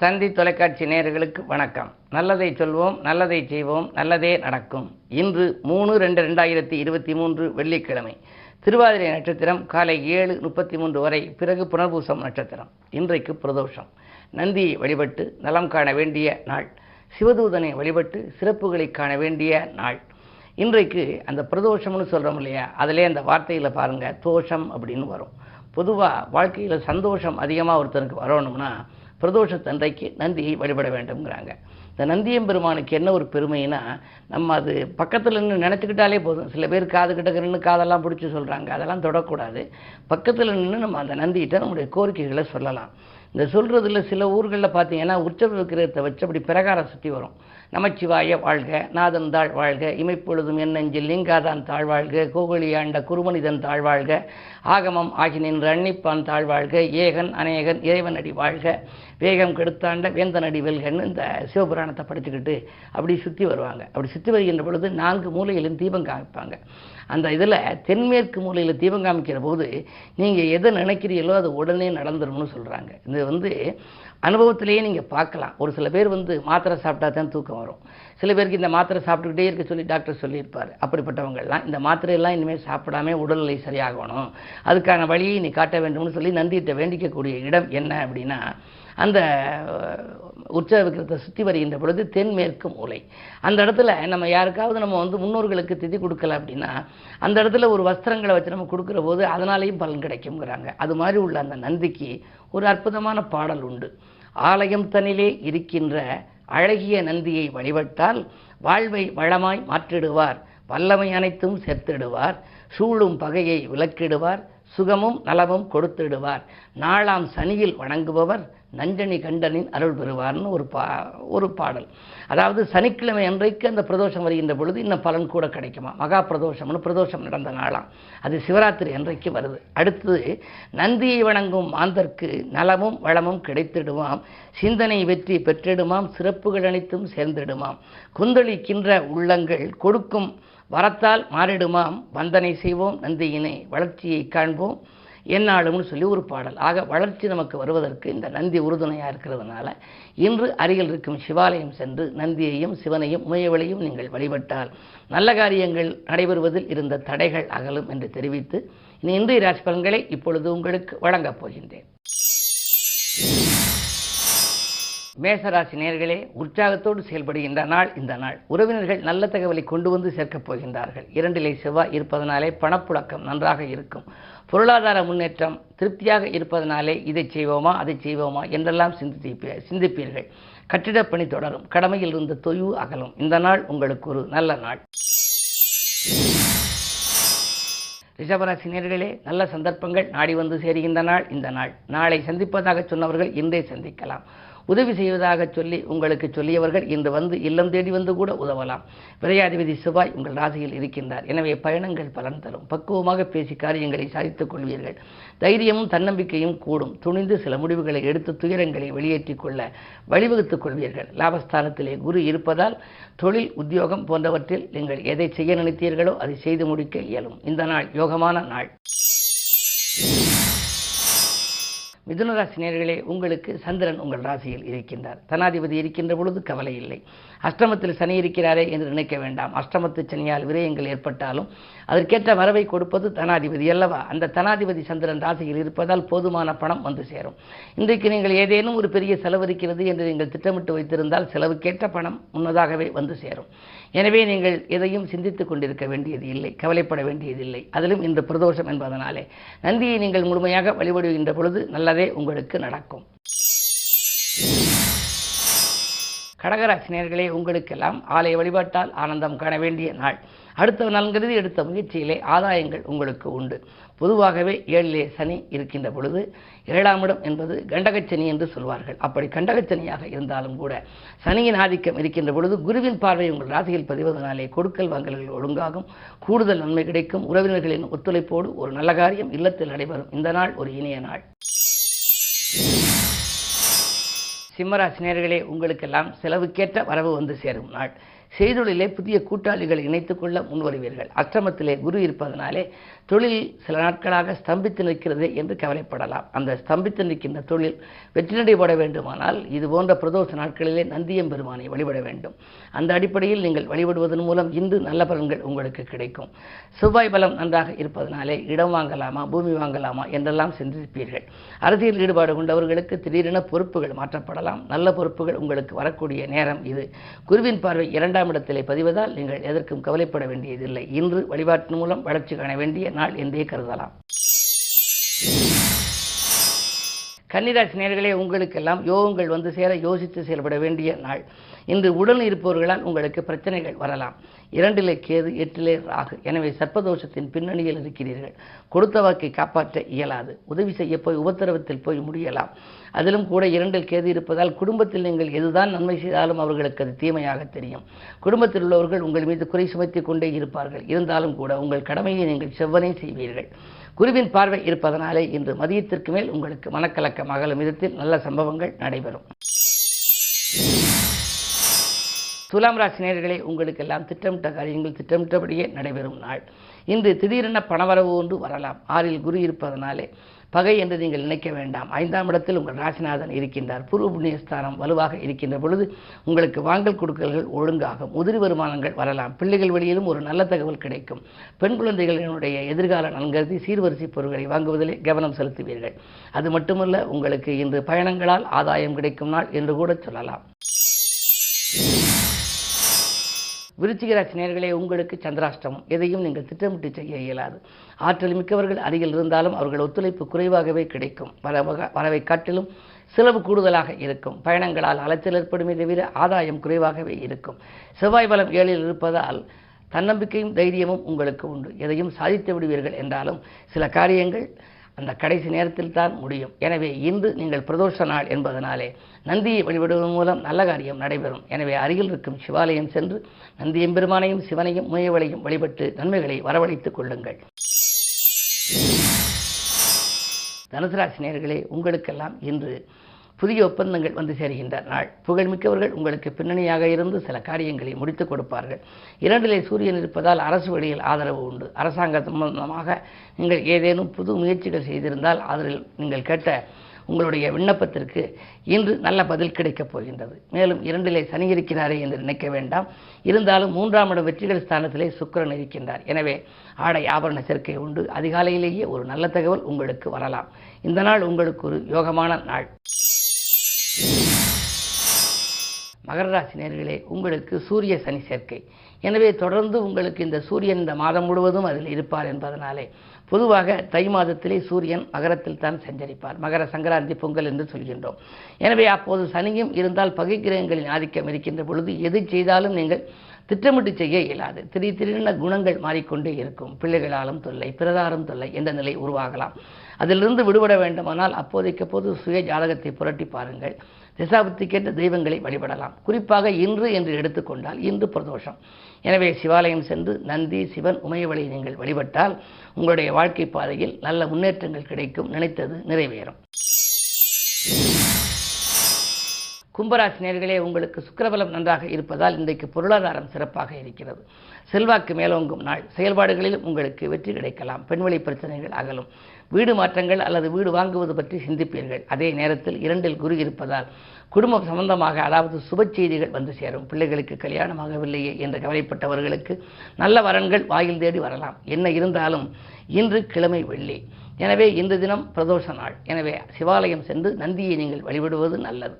தந்தி தொலைக்காட்சி நேயர்களுக்கு வணக்கம். நல்லதை சொல்வோம் நல்லதை செய்வோம் நல்லதே நடக்கும். இன்று மூணு ரெண்டு ரெண்டாயிரத்தி இருபத்தி மூன்று வெள்ளிக்கிழமை. திருவாதிரை நட்சத்திரம் காலை ஏழு முப்பத்தி மூன்று வரை பிறகு புனர்பூசம் நட்சத்திரம். இன்றைக்கு பிரதோஷம். நந்தியை வழிபட்டு நலம் காண வேண்டிய நாள். சிவதூதனை வழிபட்டு சிறப்புகளை காண வேண்டிய நாள். இன்றைக்கு அந்த பிரதோஷம்னு சொல்கிறோம் இல்லையா? அதிலே அந்த வார்த்தையில் பாருங்கள் தோஷம் அப்படின்னு வரும். பொதுவாக வாழ்க்கையில் சந்தோஷம் அதிகமாக ஒருத்தருக்கு வரணும்னா பிரதோஷத்தன்றைக்கு நந்தியை வழிபட வேண்டும்ங்கிறாங்க. இந்த நந்தியம்பெருமானுக்கு என்ன ஒரு பெருமைனா நம்ம அது பக்கத்தில் நின்று நினச்சிக்கிட்டாலே போதும். சில பேர் காது கிட்ட நின்று காதெல்லாம் பிடிச்சி சொல்கிறாங்க அதெல்லாம் தொடக்கூடாது. பக்கத்தில் நின்று நம்ம அந்த நந்திகிட்ட நம்முடைய கோரிக்கைகளை சொல்லலாம். இந்த சொல்கிறதுல சில ஊர்களில் பார்த்தீங்கன்னா உற்சவ விக்கிரகத்தை வச்சு அப்படி பிரகாரம் சுற்றி வரும். நமச்சிவாய வாழ்க நாதன் தாழ் வாழ்க இமைப்பொழுதும் என்னெஞ்சில் லிங்காதான் தாழ்வாழ்க கோகுலியாண்ட குருமனிதன் தாழ்வாழ்க ஆகமம் ஆகி நின்று அன்னிப்பான் தாழ்வாழ்க ஏகன் அநேகன் இறைவனடி வாழ்க வேகம் கெடுத்தாண்ட வேந்தனடி வெல்கன்னு இந்த சிவபுராணத்தை படிச்சுக்கிட்டு அப்படி சுற்றி வருவாங்க. அப்படி சுற்றி வருகின்ற பொழுது நான்கு மூலையிலும் தீபம் காமிப்பாங்க. அந்த இதில் தென்மேற்கு மூலையில் தீபம் காமிக்கிற போது நீங்கள் எதை நினைக்கிறீங்களோ அது உடனே நடந்துரும்னு சொல்கிறாங்க இது வந்து அனுபவத்திலேயே நீங்கள் பார்க்கலாம். ஒரு சில பேர் வந்து மாத்திரை சாப்பிட்டா தான் தூக்கம் வரும். சில பேருக்கு இந்த மாத்திரை சாப்பிட்டுக்கிட்டே இருக்க சொல்லி டாக்டர் சொல்லியிருப்பார். அப்படிப்பட்டவங்கள்லாம் இந்த மாத்திரையெல்லாம் இனிமேல் சாப்பிடாம உடல்நிலை சரியாகணும். அதுக்கான வழியை நீ காட்ட வேண்டும்னு சொல்லி நந்தியிட்ட வேண்டிக்கக்கூடிய இடம் என்ன அப்படின்னா அந்த உற்சவ விக்கிரத்தை சுற்றி வருகின்ற பொழுது தென்மேற்கு மூலை. அந்த இடத்துல நம்ம யாருக்காவது நம்ம வந்து முன்னோர்களுக்கு திதி கொடுக்கல அப்படின்னா அந்த இடத்துல ஒரு வஸ்திரங்களை வச்சு நம்ம கொடுக்குற போது அதனாலேயும் பலன் கிடைக்குங்கிறாங்க அது மாதிரி உள்ள அந்த நந்திக்கு ஒரு அற்புதமான பாடல் உண்டு. ஆலயம் தனிலே இருக்கின்ற அழகிய நந்தியை வழிபட்டால் வாழ்வை வளமாய் மாற்றிடுவார். வல்லமை அனைத்தும் சேர்த்திடுவார். சூழும் பகையை விலக்கிடுவார் சுகமும் நலமும் கொடுத்திடுவார். நாளாம் சனியில் வணங்குபவர். நஞ்சனி கண்டனின் அருள் பெறுவார்னு ஒரு பா ஒரு பாடல். அதாவது சனிக்கிழமை அன்றைக்கு அந்த பிரதோஷம் வருகின்ற பொழுது இன்னும் பலன் கூட கிடைக்குமா? மகா பிரதோஷம்னு பிரதோஷம் நடந்த நாளாம். அது சிவராத்திரி அன்றைக்கு வருது. அடுத்தது நந்தியை வணங்கும் மாந்தர்க்கு நலமும் வளமும் கிடைத்திடுமாம். சிந்தனை வெற்றி பெற்றிடுமாம். சிறப்புகள் அனைத்தும் சேர்ந்திடுமாம். குந்தளிக்கின்ற உள்ளங்கள் கொடுக்கும் வரத்தால் மாறிடுமாம். வந்தனை செய்வோம். நந்தியினை வளர்ச்சியை காண்போம். என்னாலும்னு சொல்லி ஒரு பாடல். ஆக வளர்ச்சி நமக்கு வருவதற்கு இந்த நந்தி உறுதுணையாக இருக்கிறதுனால இன்று அருகில் இருக்கும் சிவாலயம் சென்று நந்தியையும் சிவனையும் முயவளையும் நீங்கள் வழிபட்டால் நல்ல காரியங்கள் நடைபெறுவதில் இருந்த தடைகள் அகலும் என்று தெரிவித்து இனி இன்றைய ராசி பலன்களை இப்பொழுது உங்களுக்கு வழங்கப் போகின்றேன். மேசராசி நேர்களே உற்சாகத்தோடு செயல்படுகின்ற நாள் இந்த நாள். உறவினர்கள் நல்ல தகவலை கொண்டு வந்து சேர்க்கப் போகின்றார்கள். இரண்டிலை செவ்வாய் இருப்பதனாலே பணப்புழக்கம் நன்றாக இருக்கும். பொருளாதார முன்னேற்றம் திருப்தியாக இருப்பதனாலே இதை செய்வோமா அதை செய்வோமா என்றெல்லாம் சிந்திப்பீ சிந்திப்பீர்கள். கட்டிடப்பணி தொடரும். கடமையில் இருந்த தொய்வு அகலும். இந்த நாள் உங்களுக்கு ஒரு நல்ல நாள். ரிஷபராசி நேர்களே நல்ல சந்தர்ப்பங்கள் நாடி வந்து சேருகின்ற நாள். இந்த நாள். நாளை சந்திப்பதாக சொன்னவர்கள் இன்றே சந்திக்கலாம். உதவி செய்வதாக சொல்லி உங்களுக்கு சொல்லியவர்கள் இன்று வந்து இல்லம் தேடி வந்து கூட உதவலாம். விரையாதிபதி செவ்வாய் உங்கள் ராசியில் இருக்கின்றார். எனவே பயணங்கள் பலன் தரும். பக்குவமாக பேசி காரியங்களை சாதித்துக் கொள்வீர்கள். தைரியமும் தன்னம்பிக்கையும் கூடும். துணிந்து சில முடிவுகளை எடுத்து துயரங்களை வெளியேற்றிக் கொள்ள வழிவகுத்துக் கொள்வீர்கள். லாபஸ்தானத்திலே குரு இருப்பதால் தொழில் உத்தியோகம் போன்றவற்றில் நீங்கள் எதை செய்ய நினைத்தீர்களோ அதை செய்து முடிக்க இயலும். இந்த நாள் யோகமான நாள். மிதுன ராசி நேர்களே உங்களுக்கு சந்திரன் உங்கள் ராசியில் இருக்கின்றார். தனாதிபதி இருக்கின்ற பொழுது கவலை இல்லை. அஷ்டமத்தில் சனி இருக்கிறாரே என்று நினைக்க வேண்டாம். அஷ்டமத்து சனியால் விரயங்கள் ஏற்பட்டாலும் அதற்கேற்ற வரவை கொடுப்பது தனாதிபதி அல்லவா? அந்த தனாதிபதி சந்திரன் ராசியில் இருப்பதால் போதுமான பணம் வந்து சேரும். இன்றைக்கு நீங்கள் ஏதேனும் ஒரு பெரிய செலவு இருக்கிறது என்று நீங்கள் திட்டமிட்டு வைத்திருந்தால் செலவுக்கேற்ற பணம் முன்னதாகவே வந்து சேரும். எனவே நீங்கள் எதையும் சிந்தித்துக் கொண்டிருக்க வேண்டியது இல்லை கவலைப்பட வேண்டியதில்லை. அதிலும் இந்த பிரதோஷம் என்பதனாலே நந்தியை நீங்கள் முழுமையாக வழிபடுகின்ற பொழுது நல்லதே உங்களுக்கு நடக்கும். கடகராசினியர்களே உங்களுக்கெல்லாம் ஆலய வழிபாட்டால் ஆனந்தம் காண வேண்டிய நாள். அடுத்த நலன்கருதி எடுத்த முயற்சியிலே ஆதாயங்கள் உங்களுக்கு உண்டு. பொதுவாகவே ஏழிலே சனி இருக்கின்ற பொழுது ஏழாம் இடம் என்பது கண்டகச்சனி என்று சொல்வார்கள். அப்படி கண்டகச்சனியாக இருந்தாலும் கூட சனியின் ஆதிக்கம் இருக்கின்ற பொழுது குருவின் பார்வை உங்கள் ராசியில் பதிவதனாலே கொடுக்கல் வாங்கல்கள் ஒழுங்காகும் கூடுதல் நன்மை கிடைக்கும் உறவினர்களின் ஒத்துழைப்போடு ஒரு நல்ல காரியம் இல்லத்தில் நடைபெறும். இந்த நாள் ஒரு இனிய நாள். சிம்மராசினியர்களே உங்களுக்கெல்லாம் செலவுக்கேற்ற வரவு வந்து சேரும் நாள். செய்தொழிலே புதிய கூட்டாளிகளை இணைத்துக் கொள்ள முன்வருவீர்கள். அஷ்டமத்திலே குரு இருப்பதனாலே தொழில் சில நாட்களாக ஸ்தம்பித்து நிற்கிறது என்று கவலைப்படலாம். அந்த ஸ்தம்பித்து நிற்கின்ற தொழில் வெற்றிநடைபட வேண்டுமானால் இது போன்ற பிரதோஷ நாட்களிலே நந்தியம் பெருமானை வழிபட வேண்டும். அந்த அடிப்படையில் நீங்கள் வழிபடுவதன் மூலம் இன்று நல்ல பலன்கள் உங்களுக்கு கிடைக்கும். செவ்வாய் பலம் நன்றாக இருப்பதனாலே இடம் வாங்கலாமா பூமி வாங்கலாமா என்றெல்லாம் சிந்திப்பீர்கள். அரசியல் ஈடுபாடு கொண்டவர்களுக்கு திடீரென பொறுப்புகள் மாற்றப்படலாம். நல்ல பொறுப்புகள் உங்களுக்கு வரக்கூடிய நேரம் இது. குருவின் பார்வை இரண்டாம் இடத்திலே பதிவதால் நீங்கள் எதற்கும் கவலைப்பட வேண்டியதில்லை. இன்று வழிபாட்டின் மூலம் வளர்ச்சி காண வேண்டிய நாள் என்றே கருதலாம். கன்னிராசி நேர்களே உங்களுக்கெல்லாம் யோகங்கள் வந்து சேர யோசித்து செயல்பட வேண்டிய நாள். இன்று உடல் இருப்பவர்களால் உங்களுக்கு பிரச்சனைகள் வரலாம். இரண்டிலே கேது எட்டிலே ராகு. எனவே சர்ப்பதோஷத்தின் பின்னணியில் இருக்கிறீர்கள். கொடுத்த வாக்கை காப்பாற்ற இயலாது. உதவி செய்ய போய் உபத்திரவத்தில் போய் முடியலாம். அதிலும் கூட இரண்டில் கேது இருப்பதால் குடும்பத்தில் நீங்கள் எதுதான் நன்மை செய்தாலும் அவர்களுக்கு அது தீமையாக தெரியும். குடும்பத்தில் உள்ளவர்கள் உங்கள் மீது குறை சுமத்தி கொண்டே இருப்பார்கள். இருந்தாலும் கூட உங்கள் கடமையை நீங்கள் செவ்வனே செய்வீர்கள். குருவின் பார்வை இருப்பதனாலே இன்று மதியத்திற்கு மேல் உங்களுக்கு மனக்கலக்கம் அகலும் விதத்தில் நல்ல சம்பவங்கள் நடைபெறும். துலாம் ராசி நேயர்களே உங்களுக்கெல்லாம் திட்டமிட்ட காரியங்கள் திட்டமிட்டபடியே நடைபெறும் நாள். இன்று திடீரென பணவரவு ஒன்று வரலாம். ஆறில் குரு இருப்பதனாலே பகை என்று நீங்கள் நினைக்க வேண்டாம். ஐந்தாம் இடத்தில் உங்கள் ராசிநாதன் இருக்கின்றார். பூர்வ புண்ணியஸ்தானம் வலுவாக இருக்கின்ற பொழுது உங்களுக்கு வாங்கல் கொடுக்கல்கள் ஒழுங்காகும். உதிரி வருமானங்கள் வரலாம். பிள்ளைகள் வழியிலும் ஒரு நல்ல தகவல் கிடைக்கும். பெண் குழந்தைகளினுடைய எதிர்கால நன்கருதி சீர்வரிசை பொருட்களை வாங்குவதிலே கவனம் செலுத்துவீர்கள். அது மட்டுமல்ல உங்களுக்கு இன்று பயணங்களால் ஆதாயம் கிடைக்கும் நாள் என்று கூட சொல்லலாம். விருச்சிகராசி நேர்களே உங்களுக்கு சந்திராஷ்டமம். எதையும் நீங்கள் திட்டமிட்டு செய்ய இயலாது. ஆற்றல் மிக்கவர்கள் அருகில் இருந்தாலும் அவர்கள் ஒத்துழைப்பு குறைவாகவே கிடைக்கும். வரவக வரவை காட்டிலும் செலவு கூடுதலாக இருக்கும். பயணங்களால் அலைச்சல் ஏற்படுமே தவிர ஆதாயம் குறைவாகவே இருக்கும். செவ்வாய் பலம் ஏழில் இருப்பதால் தன்னம்பிக்கையும் தைரியமும் உங்களுக்கு உண்டு. எதையும் சாதித்து விடுவீர்கள் என்றாலும் சில காரியங்கள் அந்த கடைசி நேரத்தில் தான் முடியும். எனவே இன்று நீங்கள் பிரதோஷ நாள் என்பதனாலே நந்தியை வழிபடுவதன் மூலம் நல்ல காரியம் நடைபெறும். எனவே அருகில் இருக்கும் சிவாலயம் சென்று நந்தியம்பெருமானையும் சிவனையும் முயவளையும் வழிபட்டு நன்மைகளை வரவழைத்துக் கொள்ளுங்கள். தனுசு ராசி உங்களுக்கெல்லாம் இன்று புதிய ஒப்பந்தங்கள் வந்து சேர்கின்ற நாள் புகழ்மிக்கவர்கள் உங்களுக்கு பின்னணியாக இருந்து சில காரியங்களை முடித்துக் கொடுப்பார்கள். இரண்டிலே சூரியன் இருப்பதால் அரசு வழியில் ஆதரவு உண்டு. அரசாங்க சம்பந்தமாக நீங்கள் ஏதேனும் புது முயற்சிகள் செய்திருந்தால் அதில் நீங்கள் கேட்ட உங்களுடைய விண்ணப்பத்திற்கு இன்று நல்ல பதில் கிடைக்கப் போகின்றது. மேலும் இரண்டிலே சனி இருக்கிறாரே என்று நினைக்க வேண்டாம். இருந்தாலும் மூன்றாம் இடம் வெற்றிகள் ஸ்தானத்திலே சுக்கிரன் இருக்கின்றார். எனவே ஆடை ஆபரண சேர்க்கை உண்டு. அதிகாலையிலேயே ஒரு நல்ல தகவல் உங்களுக்கு வரலாம். இந்த நாள் உங்களுக்கு ஒரு யோகமான நாள். மகர ராசி நேர்களே உங்களுக்கு சூரிய சனி சேர்க்கை. எனவே தொடர்ந்து உங்களுக்கு இந்த சூரியன் இந்த மாதம் முழுவதும் அதில் இருப்பார் என்பதனாலே பொதுவாக தை மாதத்திலே சூரியன் மகரத்தில் தான் சஞ்சரிப்பார். மகர சங்கராந்தி பொங்கல் என்று சொல்கின்றோம். எனவே அப்போது சனியும் இருந்தால் பகை கிரகங்களின் ஆதிக்கம் இருக்கின்ற பொழுது எது செய்தாலும் நீங்கள் திட்டமிட்டு செய்ய இயலாது. திடீர் திடீரென குணங்கள் மாறிக்கொண்டே இருக்கும். பிள்ளைகளாலும் தொல்லை பிரதாரம் தொல்லை என்ற நிலை உருவாகலாம். அதிலிருந்து விடுபட வேண்டுமானால் அப்போதைக்கு அப்போது சுய ஜாதகத்தை புரட்டி பாருங்கள். திசாபுத்திக்கேற்ற தெய்வங்களை வழிபடலாம். குறிப்பாக இன்று என்று எடுத்துக்கொண்டால் இன்று பிரதோஷம். எனவே சிவாலயம் சென்று நந்தி சிவன் உமையவளை நீங்கள் வழிபட்டால் உங்களுடைய வாழ்க்கை பாதையில் நல்ல முன்னேற்றங்கள் கிடைக்கும். நினைத்தது நிறைவேறும். கும்பராசி நேர்களே உங்களுக்கு சுக்கரபலம் நன்றாக இருப்பதால் இன்றைக்கு பொருளாதாரம் சிறப்பாக இருக்கிறது. செல்வாக்கு மேலோங்கும் நாள். செயல்பாடுகளில் உங்களுக்கு வெற்றி கிடைக்கலாம். பெண்வெளி பிரச்சனைகள் அகலும். வீடு மாற்றங்கள் அல்லது வீடு வாங்குவது பற்றி சிந்திப்பீர்கள். அதே நேரத்தில் இரண்டில் குரு இருப்பதால் குடும்பம் சம்பந்தமாக அதாவது சுப செய்திகள் வந்து சேரும். பிள்ளைகளுக்கு கல்யாணமாகவில்லையே என்று கவலைப்பட்டவர்களுக்கு நல்ல வரன்கள் வாயில் தேடி வரலாம். என்ன இருந்தாலும் இன்று கிழமை வெள்ளி. எனவே இந்த தினம் பிரதோஷ நாள். எனவே சிவாலயம் சென்று நந்தியை நீங்கள் வழிபடுவது நல்லது.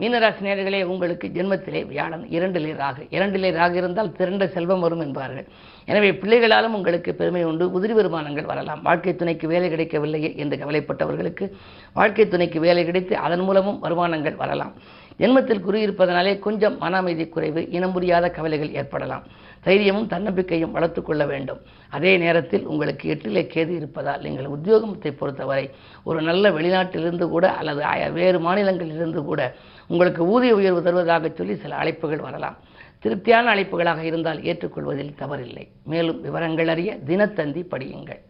மீனராசி நேர்களே உங்களுக்கு ஜென்மத்திலே வியாழன் இரண்டிலே ராகு இரண்டிலே ராகு இருந்தால் திரண்ட செல்வம் வரும் என்பார்கள். எனவே பிள்ளைகளாலும் உங்களுக்கு பெருமை உண்டு உதிரி வருமானங்கள் வரலாம். வாழ்க்கை துணைக்கு வேலை கிடைக்கவில்லையே என்று கவலைப்பட்டவர்களுக்கு வாழ்க்கை துணைக்கு வேலை கிடைத்து அதன் மூலமும் வருமானங்கள் வரலாம். ஜென்மத்தில் குறி இருப்பதனாலே கொஞ்சம் மன அமைதி குறைவு இனம் புரியாத கவலைகள் ஏற்படலாம். தைரியமும் தன்னம்பிக்கையும் வளர்த்து கொள்ள வேண்டும். அதே நேரத்தில் உங்களுக்கு எட்டிலே கேது இருப்பதால் நீங்கள் உத்தியோகத்தை பொறுத்தவரை ஒரு நல்ல வெளிநாட்டிலிருந்து கூட அல்லது வேறு மாநிலங்களிலிருந்து கூட உங்களுக்கு ஊதிய உயர்வு தருவதாக சொல்லி சில அழைப்புகள் வரலாம். திருப்தியான அழைப்புகளாக இருந்தால் ஏற்றுக்கொள்வதில் தவறில்லை. மேலும் விவரங்கள் அறிய தினத்தந்தி படியுங்கள்.